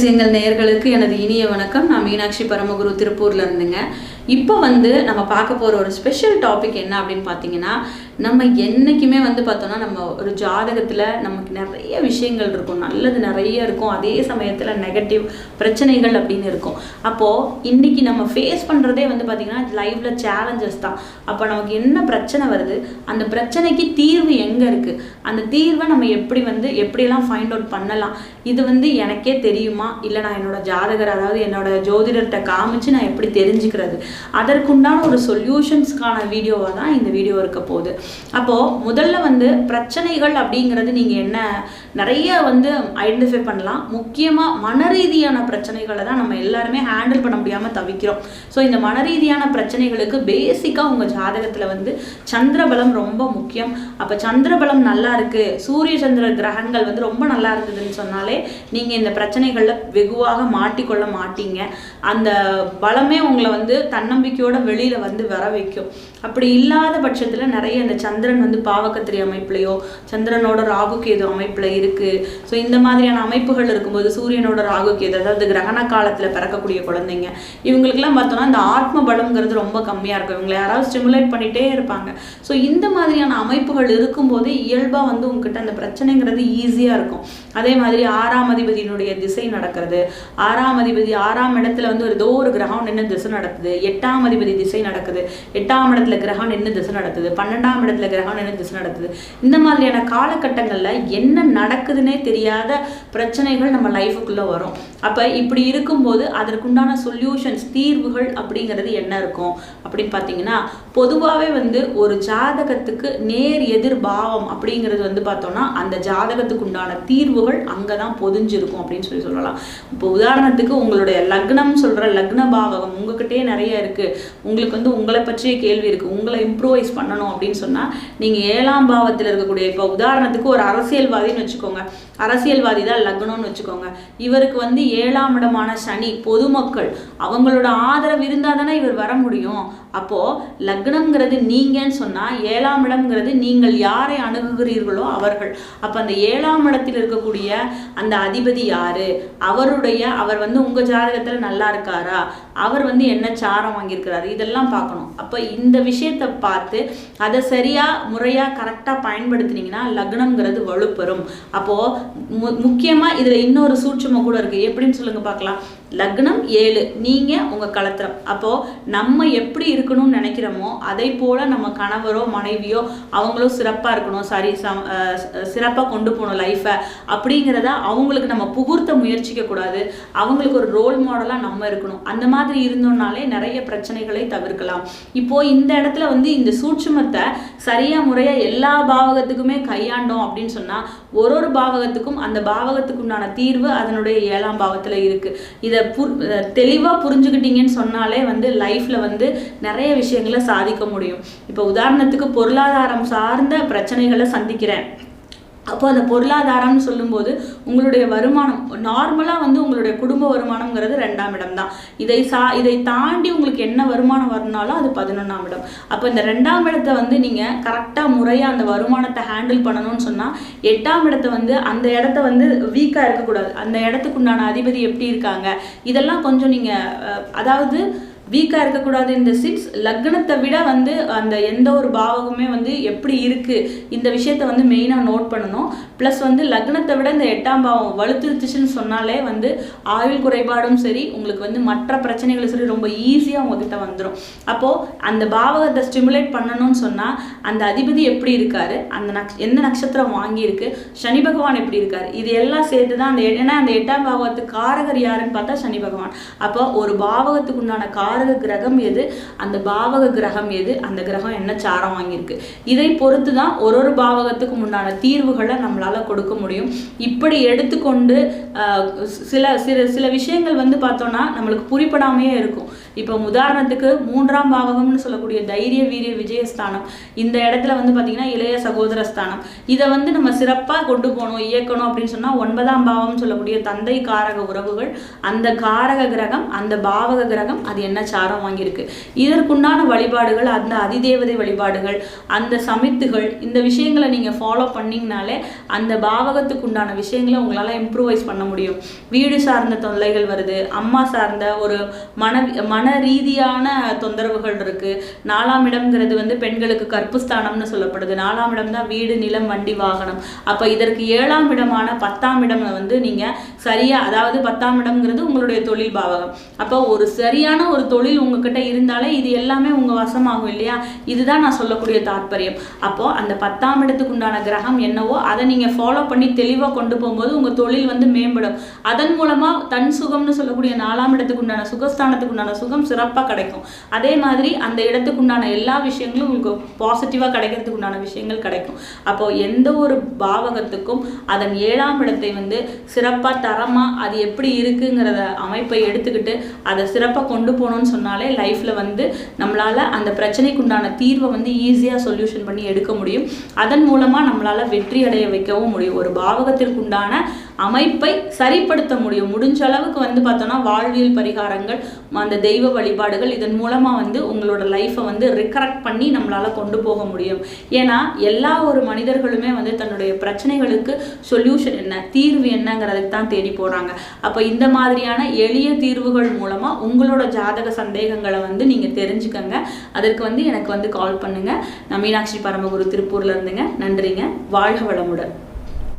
ஜோதிட ரகசியங்கள் நேயர்களுக்கு எனது இனிய வணக்கம். நான் மீனாட்சி பரமகுரு திருப்பூர்ல இருந்துங்க. இப்போ வந்து நம்ம பார்க்க போகிற ஒரு ஸ்பெஷல் டாபிக் என்ன அப்படின்னு பார்த்தீங்கன்னா நம்ம என்றைக்குமே வந்து பார்த்தோன்னா நம்ம ஒரு ஜாதகத்தில் நமக்கு நிறைய விஷயங்கள் இருக்கும். நல்லது நிறைய இருக்கும். அதே சமயத்தில் நெகட்டிவ் பிரச்சனைகள் அப்படின்னு இருக்கும். அப்போது இன்றைக்கி நம்ம ஃபேஸ் பண்ணுறதே வந்து பார்த்திங்கன்னா லைஃப்பில் சேலஞ்சஸ் தான். அப்போ நமக்கு என்ன பிரச்சனை வருது? அந்த பிரச்சனைக்கு தீர்வு எங்கே இருக்குது அந்த தீர்வை நம்ம எப்படி வந்து எப்படியெல்லாம் ஃபைண்ட் அவுட் பண்ணலாம்? இது வந்து எனக்கே தெரியுமா? இல்லை நான் என்னோடய ஜாதகர் அதாவது என்னோடய ஜோதிடர்கிட்ட காமிச்சு நான் எப்படி தெரிஞ்சுக்கிறது? அதற்குண்டான ஒரு சொல்யூஷன்ஸ்க்கான வீடியோவாக தான் இந்த வீடியோ இருக்க போகுது. அப்போது முதல்ல வந்து பிரச்சனைகள் அப்படிங்கிறது நீங்கள் என்ன நிறைய வந்து ஐடென்டிஃபை பண்ணலாம். முக்கியமாக மனரீதியான பிரச்சனைகளை தான் நம்ம எல்லாருமே ஹேண்டில் பண்ண முடியாமல் தவிக்கிறோம். ஸோ இந்த மனரீதியான பிரச்சனைகளுக்கு பேசிக்காக உங்கள் ஜாதகத்தில் வந்து சந்திரபலம் ரொம்ப முக்கியம். அப்போ சந்திரபலம் நல்லா இருக்கு. சூரிய சந்திர கிரகங்கள் வந்து ரொம்ப நல்லா இருந்ததுன்னு சொன்னாலே நீங்கள் இந்த பிரச்சனைகளில் வெகுவாக மாட்டிக்கொள்ள மாட்டீங்க. அந்த பலமே உங்களை வந்து தன்னம்பிக்கையோட வெளியில் வந்து வர வைக்கும். அப்படி இல்லாத பட்சத்தில் நிறைய இந்த சந்திரன் வந்து பாவக்கத்திரி அமைப்புலையோ சந்திரனோட ராகு கேது அமைப்பில் இருக்குது ஸோ இந்த மாதிரியான அமைப்புகள் இருக்கும்போது சூரியனோட ராகு கேது அதாவது கிரகண காலத்தில் பிறக்கக்கூடிய குழந்தைங்க இவங்களுக்கெல்லாம் பார்த்தோம்னா இந்த ஆத்ம பலம்ங்கிறது ரொம்ப கம்மியாக இருக்கும். இவங்களை யாராவது ஸ்டிமுலேட் பண்ணிகிட்டே இருப்பாங்க. ஸோ இந்த மாதிரியான அமைப்புகள் இருக்கும்போது இயல்பாக வந்து உங்ககிட்ட அந்த பிரச்சனைங்கிறது ஈஸியாக இருக்கும். அதே மாதிரி ஆறாம் அதிபதியினுடைய திசை நடக்கிறது. ஆறாம் அதிபதி ஆறாம் இடத்துல வந்து ஒரு ஏதோ ஒரு கிரகம் நின்று திசை நடக்குது எட்டாம் அதிபதி திசை நடக்குது. எட்டாம் இடத்துல கிரகம் நின்று திசை நடக்குது பன்னெண்டாம் இடத்துல கிரகம் நின்று திசை நடக்குது இந்த மாதிரியான காலகட்டங்களில் என்ன நடக்குதுன்னே தெரியாத பிரச்சனைகள் நம்ம லைஃபுக்குள்ளே வரும். அப்போ இப்படி இருக்கும்போது அதற்குண்டான சொல்யூஷன்ஸ் தீர்வுகள் அப்படிங்கிறது என்ன இருக்கும்? அப்படின்னு பார்த்தீங்கன்னா பொதுவாகவே வந்து ஒரு ஜாதகத்துக்கு நேர் எதிர் பாவம் அப்படிங்கிறது வந்து பார்த்தோம்னா அந்த ஜாதகத்துக்கு உண்டான தீர்வுகள் அங்கே தான் பொதிஞ்சிருக்கும் அப்படின்னு சொல்லி சொல்லலாம். இப்போ உதாரணத்துக்கு உங்களுடைய லக்னம் சொல்கிற லக்ன பாவகம் உங்ககிட்டயே நிறைய இருக்குது உங்களுக்கு வந்து உங்களை பற்றிய கேள்வி இருக்குது உங்களை இம்ப்ரூவைஸ் பண்ணணும் அப்படின்னு சொன்னால் நீங்கள் ஏழாம் பாவத்தில் இருக்கக்கூடிய இப்போ உதாரணத்துக்கு ஒரு அரசியல்வாதின்னு வச்சுக்கோங்க. அரசியல்வாதி தான் லக்னம்னு வச்சுக்கோங்க. இவருக்கு வந்து ஏழாம் இடமான சனி பொதுமக்கள் அவங்களோட ஆதரவு இருந்தால் தானே இவர் வர முடியும். அப்போது லக்னம்ங்கிறது நீங்கன்னு சொன்னால் ஏழாம் இடம்ங்கிறது நீங்கள் யாரை அணுகுகிறீர்களோ அவர்கள். அப்போ அந்த ஏழாம் இடத்தில் இருக்கக்கூடிய அந்த அதிபதி யாரு? அவருடைய அவர் வந்து உங்கள் ஜாதகத்தில் நல்லா இருக்காரா? அவர் வந்து என்ன சாரம் வாங்கியிருக்கிறாரு இதெல்லாம் பார்க்கணும். அப்போ இந்த விஷயத்தை பார்த்து அதை சரியாக முறையாக கரெக்டாக பயன்படுத்தினீங்கன்னா லக்னங்கிறது வலுப்பெறும். அப்போது மு முக்கியமாக இதில் இன்னொரு சூட்சமம் கூட இருக்குது எப்படின்னு சொல்லுங்கள் பார்க்கலாம். லக்னம் ஏழு. நீங்கள் உங்கள் கலத்திரம். அப்போது நம்ம எப்படி இருக்கணும்னு நினைக்கிறோமோ அதை போல் நம்ம கணவரோ மனைவியோ அவங்களும் சிறப்பாக இருக்கணும். சாரி சம் சிறப்பாக கொண்டு போகணும் லைஃப்பை அப்படிங்கிறத அவங்களுக்கு நம்ம புகுர்த்த முயற்சிக்கக்கூடாது. அவங்களுக்கு ஒரு ரோல் மாடலாக நம்ம இருக்கணும். அந்த மாதிரி இருந்தோம்னாலே நிறைய பிரச்சனைகளை தவிர்க்கலாம். இப்போது இந்த இடத்துல வந்து இந்த சூட்சுமத்தை சரியாக முறையாக எல்லா பாவகத்துக்குமே கையாண்டோம் அப்படின்னு சொன்னால் ஒரு ஒரு பாவகத்துக்கும் அந்த பாவகத்துக்கு உண்டான தீர்வு அதனுடைய ஏழாம் பாவத்தில் இருக்குது இதை பு தெளிவாக புரிஞ்சுக்கிட்டீங்கன்னு சொன்னாலே வந்து லைஃப்பில் வந்து நிறைய விஷயங்களை சாதிக்க முடியும். இப்போ உதாரணத்துக்கு பொருளாதாரம் சார்ந்த பிரச்சனைகளை சந்திக்கிறேன். அப்போ அந்த பொருளாதாரம்னு சொல்லும்போது உங்களுடைய வருமானம் நார்மலாக வந்து உங்களுடைய குடும்ப வருமானம்ங்கிறது ரெண்டாம் இடம் தான் இதை சா இதை தாண்டி உங்களுக்கு என்ன வருமானம் வரணுனாலும் அது பதினொன்றாம் இடம். அப்போ இந்த ரெண்டாம் இடத்தை வந்து நீங்கள் கரெக்டாக முறையாக அந்த வருமானத்தை ஹேண்டில் பண்ணணும்னு சொன்னால் எட்டாம் இடத்தை வந்து அந்த இடத்த வந்து வீக்காக இருக்கக்கூடாது. அந்த இடத்துக்கு உண்டான அதிபதி எப்படி இருக்காங்க? இதெல்லாம் கொஞ்சம் நீங்கள் அதாவது வீக்காக இருக்கக்கூடாது இந்த சிக்ஸ் லக்னத்தை விட வந்து அந்த எந்த ஒரு பாவகமே வந்து எப்படி இருக்குது இந்த விஷயத்த வந்து மெயினாக நோட் பண்ணணும். ப்ளஸ் வந்து லக்னத்தை விட இந்த எட்டாம் பாவம் வலுத்துருச்சுன்னு சொன்னாலே வந்து ஆயுள் குறைபாடும் சரி உங்களுக்கு வந்து மற்ற பிரச்சனைகளும் சரி ரொம்ப ஈஸியாக உங்ககிட்ட வந்துடும் அப்போது அந்த பாவகத்தை ஸ்டிமுலேட் பண்ணணும்னு சொன்னால் அந்த அதிபதி எப்படி இருக்காரு? அந்த நக்ஷ எந்த நட்சத்திரம் வாங்கியிருக்கு? சனி பகவான் எப்படி இருக்காரு? இது எல்லாம் சேர்த்து தான் அந்த ஏன்னா அந்த எட்டாம் பாவகத்துக்கு காரகர் யாருன்னு பார்த்தா சனி பகவான். அப்போ ஒரு பாவகத்துக்கு உண்டான கார காரக கிரகம் எது? அந்த பாவக கிரகம் எது? அந்த கிரகம் என்ன சாரம் வாங்கியிருக்கு? இதை பொறுத்து தான் ஒரு ஒரு பாவகத்துக்கு உண்டான தீர்வுகளை நம்மளால் கொடுக்க முடியும். இப்படி எடுத்துக்கொண்டு சில சில சில விஷயங்கள் வந்து பார்த்தோன்னா நம்மளுக்கு புரிப்படாமையே இருக்கும். இப்போ உதாரணத்துக்கு மூன்றாம் பாவகம்னு சொல்லக்கூடிய தைரிய வீரிய விஜயஸ்தானம். இந்த இடத்துல வந்து பார்த்தீங்கன்னா இளைய சகோதர ஸ்தானம். இதை வந்து நம்ம சிறப்பாக கொண்டு போகணும் இயக்கணும் அப்படின்னு சொன்னால் ஒன்பதாம் பாவம்னு சொல்லக்கூடிய தந்தை காரக உறவுகள் அந்த காரக கிரகம் அந்த பாவக கிரகம் அது என்ன சாரம் வாங்கியிருக்கு. இதற்குண்டான வழிபாடுகள் அந்த அதிதேவதை வழிபாடுகள் அந்த சமித்துகள் இந்த விஷயங்களை நீங்கள் ஃபாலோ பண்ணிங்கனாலே அந்த பாவகத்துக்கு உண்டான விஷயங்களை உங்களால் இம்ப்ரூவைஸ் பண்ண முடியும். வீடு சார்ந்த தொல்லைகள் வருது அம்மா சார்ந்த ஒரு மன மன ரீதியான தொந்தரவுகள் இருக்கு. நாலாம் இடம்ங்கிறது வந்து பெண்களுக்கு கற்புஸ்தானம்னு சொல்லப்படுது. நாலாம் இடம் தான் வீடு நிலம் வண்டி வாகனம். அப்போ இதற்கு ஏழாம் இடமான பத்தாம் இடம் வந்து நீங்கள் சரியா அதாவது பத்தாம் இடம்ங்கிறது உங்களுடைய தொழில் பாவகம். அப்போ ஒரு சரியான ஒரு தொழில் உங்ககிட்ட இருந்தாலே இது எல்லாமே உங்கள் வசமாகும் இல்லையா? இதுதான் நான் சொல்லக்கூடிய தாற்பயம். அப்போ அந்த பத்தாம் இடத்துக்கு உண்டான கிரகம் என்னவோ அதை நீங்கள் ஃபாலோ பண்ணி தெளிவாக கொண்டு போகும்போது உங்கள் தொழில் வந்து மேம்படும். அதன் மூலமாக தன் சுகம்னு சொல்லக்கூடிய நாலாம் இடத்துக்கு உண்டான சுகஸ்தானத்துக்கு உண்டான சுகம் சிறப்பாக கிடைக்கும். அதே மாதிரி அந்த இடத்துக்கு உண்டான எல்லா விஷயங்களும் உங்களுக்கு பாசிட்டிவாக கிடைக்கிறதுக்கு உண்டான விஷயங்கள் கிடைக்கும். அப்போ எந்த ஒரு பாவகத்துக்கும் அதன் ஏழாம் இடத்தை வந்து சிறப்பாக தரமாக அது எப்படி இருக்குங்கிறத அமைப்பை எடுத்துக்கிட்டு அதை சிறப்பாக கொண்டு போகணும் போகணும்னு சொன்னாலே லைஃப்பில் வந்து நம்மளால் அந்த பிரச்சனைக்கு உண்டான தீர்வை வந்து ஈஸியாக சொல்யூஷன் பண்ணி எடுக்க முடியும். அதன் மூலமாக நம்மளால் வெற்றி அடைய வைக்கவும் முடியும். ஒரு பாவகத்திற்கு உண்டான அமைப்பை சரிப்படுத்த முடியும். முடிஞ்ச அளவுக்கு வந்து பார்த்தோன்னா வாழ்வியல் பரிகாரங்கள் அந்த தெய்வ வழிபாடுகள் இதன் மூலமாக வந்து உங்களோட லைஃப்பை வந்து ரிகரெக்ட் பண்ணி நம்மளால் கொண்டு போக முடியும். ஏன்னா எல்லா ஒரு மனிதர்களுமே வந்து தன்னுடைய பிரச்சனைகளுக்கு சொல்யூஷன் என்ன தீர்வு என்னங்கிறதுக்கு தான் தேடி போகிறாங்க அப்போ இந்த மாதிரியான எளிய தீர்வுகள் மூலமாக உங்களோட ஜாதக சந்தேகங்களை வந்து நீங்கள் தெரிஞ்சுக்கங்க. அதற்கு வந்து எனக்கு வந்து கால் பண்ணுங்கள் நான் மீனாட்சி பரமகுரு திருப்பூர்லேருந்துங்க நன்றிங்க. வாழ்க வளமுடன்.